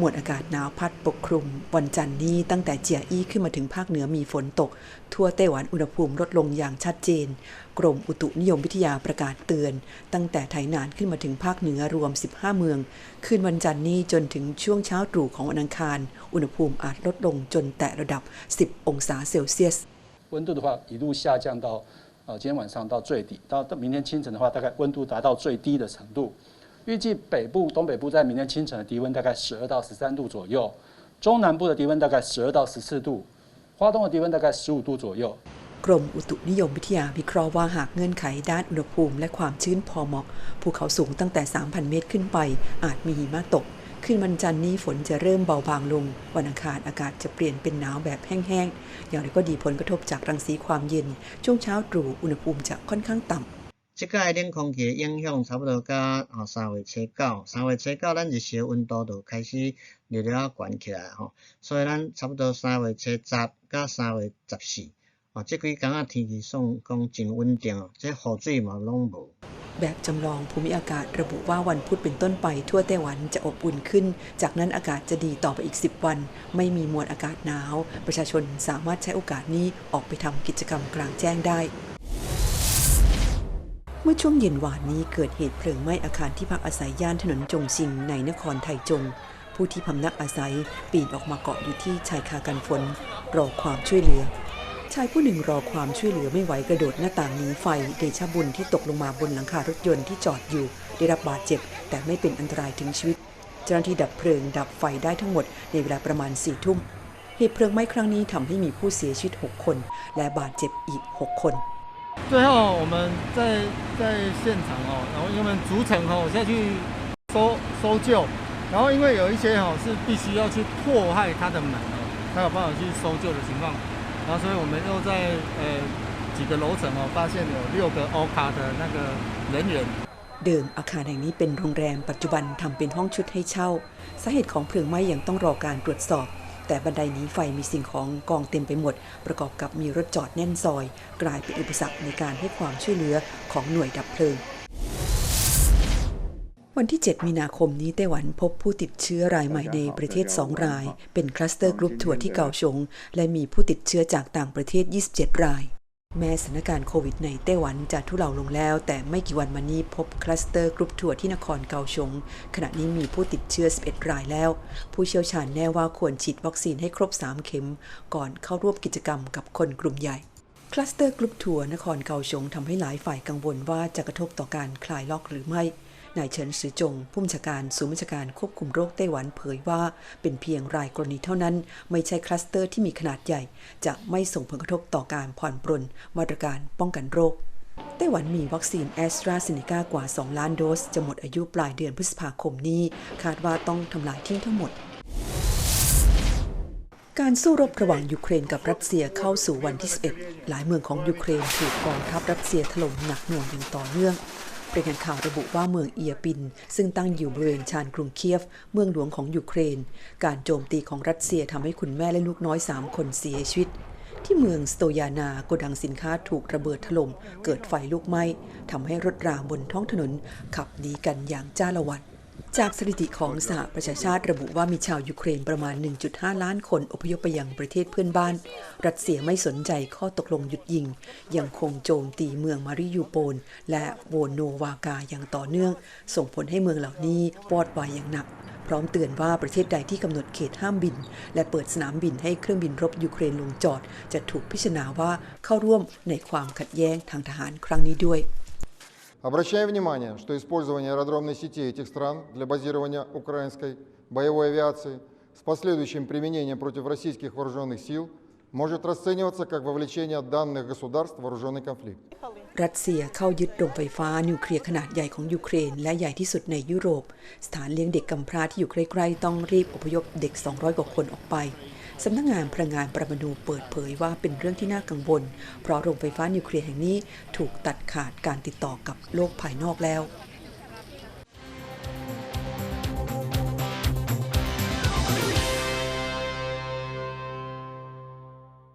มวลอากาศหนาวพัดปกคลุม วันจันทร์นี้ตั้งแต่เจียอี้ขึ้นมาถึงภาคเหนือมีฝนตก ทั่วไต้หวันอุณหภูมิลดลงอย่างชัดเจน กรมอุตุนิยมวิทยาประกาศเตือน ตั้งแต่ไถหนานขึ้นมาถึงภาคเหนือรวม 15 เมือง คืนวันจันทร์นี้จนถึงช่วงเช้าตรู่ของวันอังคาร อุณหภูมิอาจลดลงจนแตะระดับ 10 องศาเซลเซียส 温度的话一路下降到呃今天晚上到最低，到到明天清晨的话，大概温度达到最低的程度。 预计北部、东北部在明天清晨的低温大概十二到十三度左右，中南部的低温大概十二到十四度，花东的低温大概十五度左右。 กรมอุตุนิยมวิทยาวิเคราะห์ว่าหากเงื่อนไขด้านอุณหภูมิและความชื้นพอเหมาะ ภูเขาสูงตั้งแต่ 3,000 เมตรขึ้นไป อาจมีหิมะตก ขึ้นวันจันทร์นี้ฝนจะเริ่มเบาบางลง วันอังคารอากาศจะเปลี่ยนเป็นหนาวแบบแห้งๆ อย่างไรก็ดีผลกระทบจากรังสีความเย็น ช่วงเช้าตรู่อุณหภูมิจะค่อนข้างต่ำ 即届冷空气的影响差不多甲后三月初九，三月初九咱日时的温度就开始热了悬起来吼，所以咱差不多三月初十甲三月十四，哦，即几工仔天气算讲真稳定哦，这雨水嘛拢无。 แบบจำลองภูมิอากาศระบุว่าวันพุธเป็นต้นไปทั่วไต้หวันจะอบอุ่นขึ้น จากนั้นอากาศจะดีต่อไปอีก 10 วัน ไม่มีมวลอากาศหนาว ประชาชนสามารถใช้โอกาสนี้ออกไปทำกิจกรรมกลางแจ้งได้ เ มื่อช่วงเย็นวานนี้เกิดเหตุเพลิงไหม้อาคารที่พักอาศัยย่านถนนจงซิงในนครไทจง ผู้ที่พำนักอาศัยปีนออกมาเกาะอยู่ที่ชายคากันฝนรอความช่วยเหลือ ชายผู้หนึ่งรอความช่วยเหลือไม่ไหวกระโดดหน้าต่างหนีไฟเดชบุญที่ตกลงมาบนหลังคารถยนต์ที่จอดอยู่ ได้รับบาดเจ็บ แต่ไม่เป็นอันตรายถึงชีวิต เจ้าหน้าที่ดับเพลิงดับไฟได้ทั้งหมดในเวลาประมาณ4ี่ทุ่มเหตุเพลิงไหม้ครั้งนี้ทำให้มีผู้เสียชีวิต 6 คน และบาดเจ็บอีก 6 คน 最后我们在在现场哦，然后因为我们逐层哦下去搜搜救，然后因为有一些哦是必须要去破坏它的门哦，才有办法去搜救的情况，然后所以我们又在呃几个楼层哦发现有六个 O 卡的那个人员 เดิมอาคารแห่งนี้เป็นโรงแรมปัจจุบันทำเป็นห้องชุดให้เช่า สาเหตุของเพลิงไหม้ยังต้องรอการตรวจสอบ แต่บันไดหนีไฟมีสิ่งของกองเต็มไปหมด ประกอบกับมีรถจอดแน่นซอย กลายเป็นอุปสรรคในการให้ความช่วยเหลือของหน่วยดับเพลิงวันที่ 7 มีนาคมนี้ไต้หวันพบผู้ติดเชื้อรายใหม่ในประเทศ 2 ราย เป็นคลัสเตอร์กรุ๊ปทัวร์ที่เกาชง และมีผู้ติดเชื้อจากต่างประเทศ 27 ราย แม้สถานการณ์โควิดในไต้หวันจะทุเลาลงแล้ว แต่ไม่กี่วันมานี้พบคลัสเตอร์กรุ๊ปทัวร์ที่นครเกาชง ขณะนี้มีผู้ติดเชื้อ 11 รายแล้ว ผู้เชี่ยวชาญแน่ว่าควรฉีดวัคซีนให้ครบ 3 เข็ม ก่อนเข้าร่วมกิจกรรมกับคนกลุ่มใหญ่ คลัสเตอร์กรุ๊ปทัวร์นครเกาชงทำให้หลายฝ่ายกังวลว่าจะกระทบต่อการคลายล็อกหรือไม่ นายเฉินซือจงผู้บัญชาการศูนย์บัญชาการควบคุมโรคไต้หวันเผยว่า เป็นเพียงรายกรณีเท่านั้น ไม่ใช่คลัสเตอร์ที่มีขนาดใหญ่ จะไม่ส่งผลกระทบต่อการผ่อนปรนมาตรการป้องกันโรคไต้หวันมีวัคซีนแอสตราเซเนกากว่า 2 ล้านโดส จะหมดอายุปลายเดือนพฤษภาคมนี้ คาดว่าต้องทำลายทิ้งทั้งหมดการสู้รบระหว่างยูเครนกับรัสเซียเข้าสู่วันที่ 11 หลายเมืองของยูเครนถูกกองทัพรัสเซียถล่มหนักหน่วงอย่างต่อเนื่อง รายงานข่าวระบุว่าเมืองเอียปิน ซึ่งตั้งอยู่บริเวณชานกรุงเคียฟ เมืองหลวงของยูเครน การโจมตีของรัสเซียทำให้คุณแม่และลูกน้อย 3 คนเสียชีวิต ที่เมืองสโตยานาโกดังสินค้าถูกระเบิดถล่ม เกิดไฟลุกไหม้ทำให้รถราบนท้องถนนขับหนีกันอย่างจ้าละวัน จากสถิติของสหประชาชาติระบุว่ามีชาวยูเครนประมาณ 1.5 ล้านคนอพยพไปยังประเทศเพื่อนบ้าน รัสเซียไม่สนใจข้อตกลงหยุดยิง ยังคงโจมตีเมืองมาริยูโปลและโวโนวากาอย่างต่อเนื่อง ส่งผลให้เมืองเหล่านี้วอดวายอย่างหนัก พร้อมเตือนว่าประเทศใดที่กำหนดเขตห้ามบิน และเปิดสนามบินให้เครื่องบินรบยูเครนลงจอด จะถูกพิจารณาว่าเข้าร่วมในความขัดแย้งทางทหารครั้งนี้ด้วย Обращаем внимание, что использование аэродромной сети этих стран для базирования украинской боевой авиации с последующим применением против российских вооруженных сил может расцениваться как вовлечение данных государств в вооруженный конфликт. รัสเซียเข้ายึดโรงไฟฟ้านิวเคลียร์ขนาดใหญ่ของยูเครน และใหญ่ที่สุดในยุโรป สถานเลี้ยงเด็กกำพร้าที่อยู่ใกล้ๆต้องรีบอพยพเด็ก 200 กว่าคนออกไป สำนักงงานพลังงานปรมาณูเปิดเผยว่าเป็นเรื่องที่น่ากังวล เพราะโรงไฟฟ้านิวเคลียร์แห่งนี้ถูกตัดขาดการติดต่อกับโลกภายนอกแล้ว